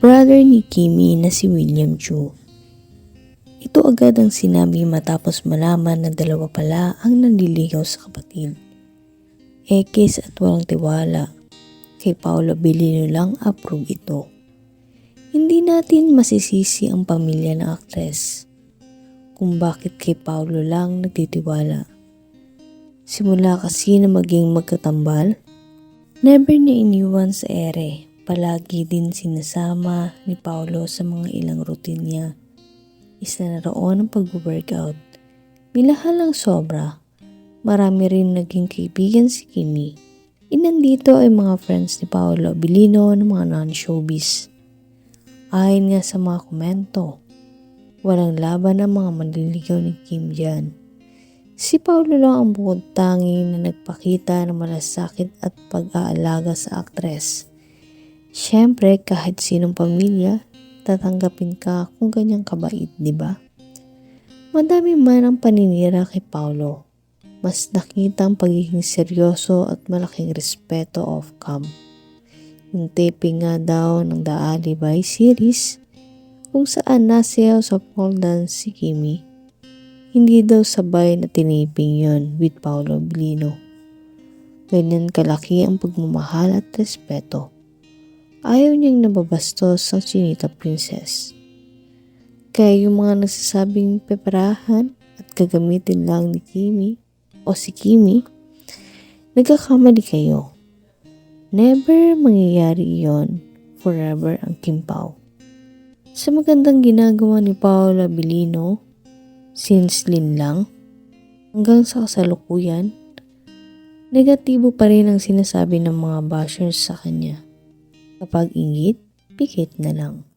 brother ni Kimi na si William Chu. Ito agad ang sinabi matapos malaman na dalawa pala ang nanliligaw sa kapatid. Ekis at walang tiwala. Kay Paolo Belino lang approve ito. Hindi natin masisisi ang pamilya ng aktres kung bakit kay Paolo lang nagtitiwala. Simula kasi na maging magkatambal, never niya iniwan sa ere. Palagi din sinasama ni Paolo sa mga ilang routine niya. Isa na roon ang pag-workout. Minahal ang sobra. Marami rin naging kaibigan si Kimi. Inandito ay mga friends ni Paolo Abilino ng mga non-showbiz. Ayon nga sa mga komento, walang laban ang mga manliligaw ni Kim dyan. Si Paolo lang ang bukod tangi na nagpakita ng malasakit at pag-aalaga sa aktres. Siyempre, kahit sinong pamilya, tatanggapin ka kung ganyang kabait, di ba? Madami man ang paninira kay Paulo. Mas nakita ang pagiging seryoso at malaking respeto off cam. Yung taping nga daw ng The Alibay series kung saan nasayaw sa pole dance si Kimi. Hindi daw sabay na tiniping yon with Paulo Bilino. Ganyan kalaki ang pagmamahal at respeto. Ayaw niyang nababastos sa Chinita Princess. Kaya yung mga nagsasabing peperahan at gagamitin lang ni Kimi o si Kimi, nagkakamali kayo. Never mangyayari iyon forever ang Kim Pao. Sa magandang ginagawa ni Paula Bilino, since Lin lang, hanggang sa kasalukuyan, negatibo pa rin ang sinasabi ng mga bashers sa kanya. Kapag ingit, pikit na lang.